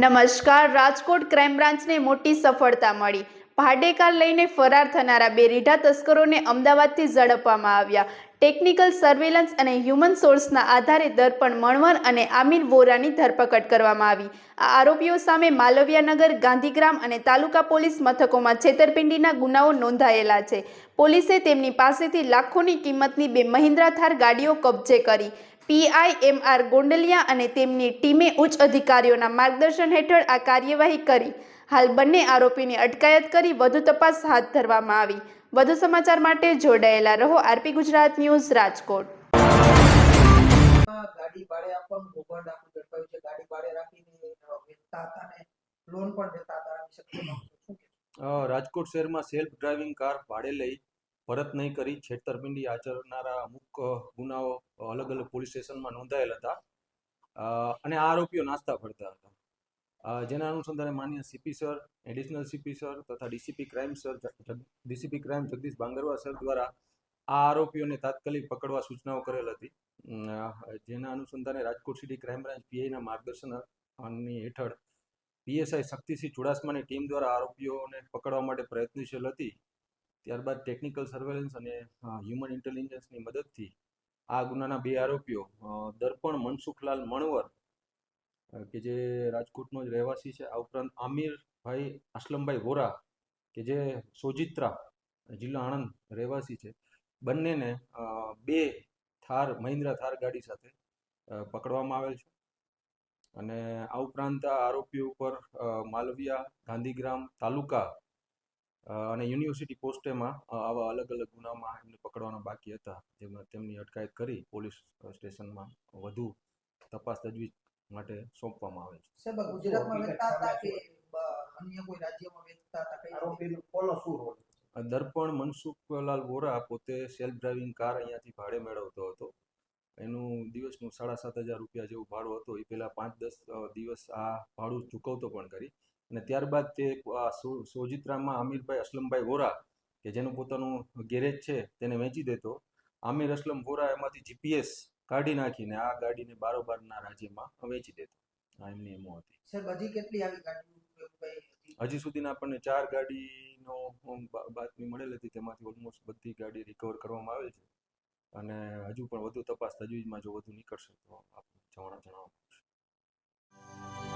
નમસ્કાર, રાજકોટ ક્રાઇમ બ્રાન્ચને મોટી સફળતા મળી. ભાડેકાર લઈને ફરાર થનારા બે રીઢા તસ્કરોને અમદાવાદથી ઝડપવામાં આવ્યા. ટેકનિકલ સર્વેલન્સ અને હ્યુમન સોર્સના આધારે દર્પણ મણવર અને આમિર વોરાની ધરપકડ કરવામાં આવી. આ આરોપીઓ સામે માલવિયાનગર, ગાંધીગ્રામ અને તાલુકા પોલીસ મથકોમાં છેતરપિંડીના ગુનાઓ નોંધાયેલા છે. પોલીસે તેમની પાસેથી લાખોની કિંમતની બે મહિન્દ્રા થાર ગાડીઓ કબજે કરી. પીઆઈએમઆર ગોંડલિયા અને તેમની ટીમે ઉચ્ચ અધિકારીઓના માર્ગદર્શન હેઠળ આ કાર્યવાહી કરી. હાલ બંને આરોપીની અટકાયત કરી વધુ તપાસ હાથ ધરવામાં આવી. વધુ સમાચાર માટે જોડાયેલા રહો આરપી ગુજરાત ન્યૂઝ રાજકોટ. ગાડી ભાડે આપવાનું કૌભાંડ આખું ઝડપાયું છે. ગાડી ભાડે રાખીને વેચતા હતા ને લોન પણ લેતા હતા. રાજકોટ શહેરમાં સેલ્ફ ડ્રાઇવિંગ કાર ભાડે લઈ પરત નહીં કરી છેતરપિંડી આચરનારા અમુક ગુનાઓ અલગ અલગ પોલીસ સ્ટેશનમાં નોંધાયેલ હતા. અને આ આરોપીઓ નાસ્તા ફરતા હતા. જેના અનુસંધાને માન્ય CP sir, additional CP sir તથા DCP crime sir DCP crime Jagdish Bangarwa sir દ્વારા આ આરોપીઓને તાત્કાલિક પકડવા સૂચનાઓ કરેલ હતી. જેના અનુસંધાને રાજકોટ સિટી ક્રાઇમ બ્રાન્ચ પીઆઈના માર્ગદર્શન હેઠળ પીએસઆઈ શક્તિસિંહ ચુડાસમાની ટીમ દ્વારા આરોપીઓને પકડવા માટે પ્રયત્નશીલ હતી. ત્યારબાદ ટેકનિકલ સર્વેલન્સ અને હ્યુમન ઇન્ટેલિજન્સની મદદથી આ ગુનાના બે આરોપીઓ દર્પણ મનસુખલાલ મણવર કે જે રાજકોટનો જ રહેવાસી છે, આ ઉપરાંત આમિરભાઈ અસલમભાઈ વોરા, કે જે સોજિત્રા જિલ્લા આણંદ રહેવાસી છે, બંનેને બે થાર, મહિન્દ્રા થાર ગાડી સાથે પકડવામાં આવેલ છે. અને આ ઉપરાંત આ આરોપીઓ ઉપર માલવિયા ગાંધીગ્રામ તાલુકા અને યુનિવર્સિટી પોસ્ટેમાં આવા અલગ અલગ ગુનામાં એમને પકડવાના બાકી હતા. જેમાં તેમની અટકાયત કરી પોલીસ સ્ટેશનમાં વધુ તપાસ તજવીજ માટે સોંપવામાં આવે છે. સાહેબ ગુજરાતમાં વેચતા હતા કે અન્ય કોઈ રાજ્યમાં વેચતા હતા? કઈ આરોપીનો કોનો શું રોલ? દર્પણ મનસુખલાલ વોરા પોતે સેલ્ફ ડ્રાઇવિંગ કાર અહીંયાથી ભાડે મેળવતો હતો. એનું દિવસનું સાડા સાત હજાર રૂપિયા જેવું ભાડું હતું. એ પહેલાં પાંચ દસ દિવસ આ ભાડું ચૂકવતો પણ કરી. અને ત્યારબાદ તે સોજિત્રામાં આમિરભાઈ અસલમભાઈ વોરા કે જેનું પોતાનું ગેરેજ છે તેને વેચી દેતો. આમિર અસલમ વોરા એમાંથી જીપીએસ કાઢી નાખીને આ ગાડીને બારોબારના રાજ્યમાં વેચી દેતો. આ એમની એમો હતી. હજી કેટલી આવી ગાડીઓ હજી? સુધીના આપણને ચાર ગાડીનો બાતમી મળેલ હતી તેમાંથી ઓલમોસ્ટ બધી ગાડી રિકવર કરવામાં આવેલ છે. અને હજુ પણ વધુ તપાસ તજવીજમાં જો વધુ નીકળશે તો આપણે જણા જણાવવામાં આવશે